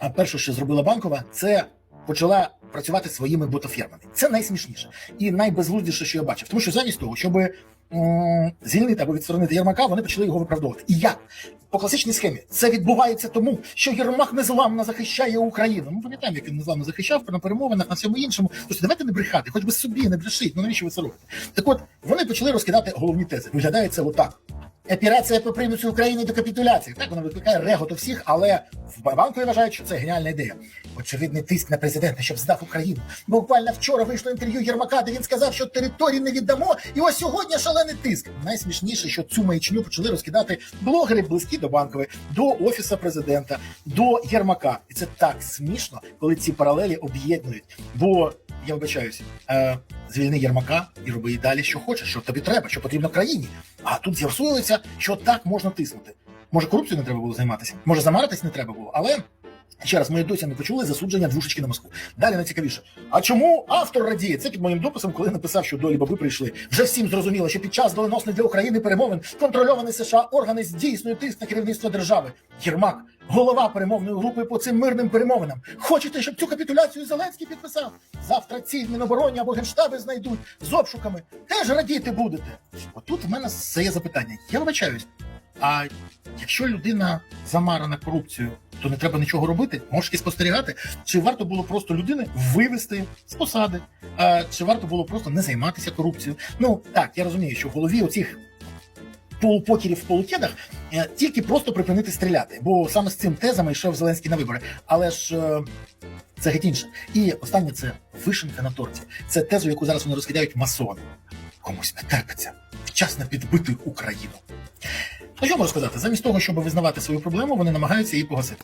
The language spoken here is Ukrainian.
А перше, що зробила банкова, це почала працювати своїми ботофермами. Це найсмішніше і найбезглуздіше, що я бачив. Тому що замість того, щоб звільнити або відсторонити Єрмака, вони почали його виправдовувати. І як? По класичній схемі це відбувається тому, що Єрмак незламно захищає Україну. Ну пам'ятаємо, як він незламно захищав на перемовинах на всьому іншому. Тож давайте не брехати, хоч би собі не брешіть. Ну навіщо ви це робите? Так от вони почали розкидати головні тези. Виглядає це отак. Операція по примусу України до капітуляції. Так вона викликає регот у всіх, але в банку вважають, що це геніальна ідея. Очевидний тиск на президента, щоб здав Україну. Буквально вчора вийшло інтерв'ю Єрмака, де він сказав, що території не віддамо. І ось сьогодні шалений тиск. Найсмішніше, що цю маячню почали розкидати блогери близькі до банкової, до офіса президента, до Єрмака. І це так смішно, коли ці паралелі об'єднують. Бо я вибачаюсь, е, звільни Єрмака і роби і далі, що хочеш, що тобі треба, що потрібно країні. А тут з'ясується, що так можна тиснути. Може, корупцією не треба було займатися, може, замаритись не треба було, але. Ще раз, ми досі не почули засудження двушечки на Москву. Далі найцікавіше. А чому автор радіє? Це під моїм дописом, коли написав, що долі баби прийшли. Вже всім зрозуміло, що під час доленосних для України перемовин контрольовані США органи здійснюють тиск на керівництво держави. Єрмак, голова перемовної групи по цим мирним перемовинам. Хочете, щоб цю капітуляцію Зеленський підписав? Завтра ці Мінобороні або генштаби знайдуть з обшуками. Теж радіти будете. Отут в мене стає запитання. Я вибачаюсь. А якщо людина замарана корупцією, то не треба нічого робити, можеш і спостерігати. Чи варто було просто людини вивести з посади? А, чи варто було просто не займатися корупцією? Ну так, я розумію, що в голові оцих полупокерів в полукедах е, тільки просто припинити стріляти, бо саме з цим тезами йшов Зеленський на вибори. Але ж е, це геть інше. І останнє це вишенка на торті. Це тезу, яку зараз вони розкидають масони. Комусь не терпиться вчасно підбити Україну. Ну що можу сказати? Замість того, щоб визнавати свою проблему, вони намагаються її погасити.